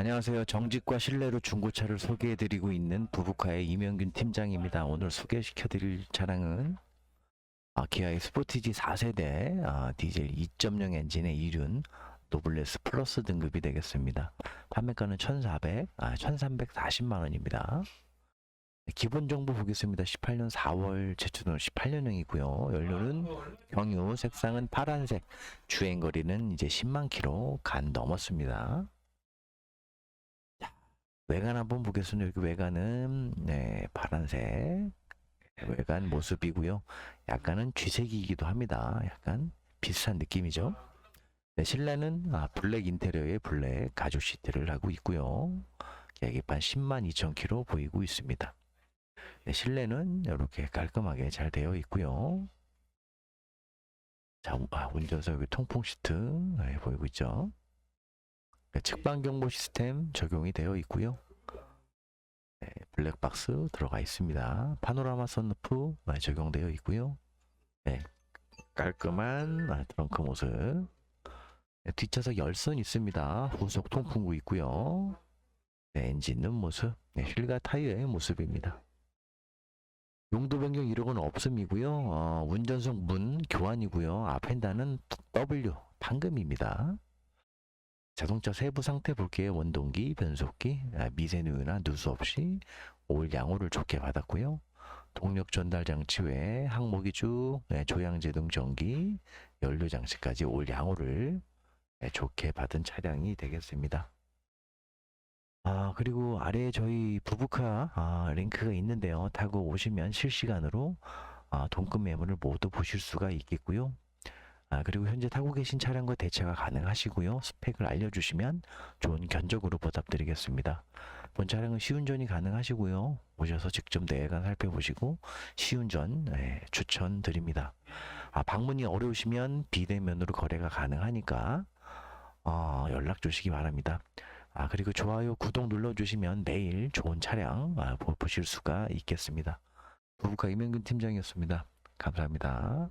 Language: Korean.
안녕하세요. 정직과 신뢰로 중고차를 소개해드리고 있는 부부카의 이명균 팀장입니다. 오늘 소개시켜드릴 차량은 아, 기아의 스포티지 4세대 아, 디젤 2.0 엔진의 이륜 노블레스 플러스 등급이 되겠습니다. 판매가는 1,400, 아, 1,340만 원입니다. 네, 기본 정보 보겠습니다. 18년 4월 제출은 18년형이고요. 연료는 경유, 색상은 파란색, 주행 거리는 이제 10만 킬로 간 넘었습니다. 외관 한번 보겠습니다. 여기 외관은 네, 파란색 외관 모습이고요. 약간은 쥐색이기도 합니다. 약간 비슷한 느낌이죠. 네, 실내는 아, 블랙 인테리어에 블랙 가죽 시트를 하고 있고요. 계기판 10만 2천 킬로 보이고 있습니다. 네, 실내는 이렇게 깔끔하게 잘 되어 있고요. 자, 우- 아, 운전석 여기 통풍 시트 네, 보이고 있죠. 네, 측방 경보 시스템 적용이 되어 있고요. 네, 블랙박스 들어가 있습니다. 파노라마 선루프 네, 적용되어 있고요. 네, 깔끔한 아, 트렁크 모습. 네, 뒷좌석 열선 있습니다. 후속 통풍구 있고요. 네, 엔진은 모습. 네, 휠과 타이어의 모습입니다. 용도 변경 이력은 없음이고요. 어, 운전석 문 교환이고요. 앞 펜다는 W 판금입니다. 자동차 세부 상태 볼게요. 원동기, 변속기, 아, 미세 누유나 누수 없이 올 양호를 좋게 받았고요. 동력 전달 장치 외에 항목이 쭉 네, 조향제동 전기, 연료 장치까지 올 양호를 네, 좋게 받은 차량이 되겠습니다. 아 그리고 아래에 저희 부부카 아, 링크가 있는데요. 타고 오시면 실시간으로 아, 동급 매물을 모두 보실 수가 있겠고요. 아, 그리고 현재 타고 계신 차량과 대체가 가능하시고요. 스펙을 알려주시면 좋은 견적으로 보답드리겠습니다. 본 차량은 시운전이 가능하시고요. 오셔서 직접 내관 살펴보시고 시운전 네, 추천드립니다. 아, 방문이 어려우시면 비대면으로 거래가 가능하니까 어, 연락 주시기 바랍니다. 아, 그리고 좋아요, 구독 눌러주시면 매일 좋은 차량 아, 보- 보실 수가 있겠습니다. 부부카 이명균 팀장이었습니다. 감사합니다.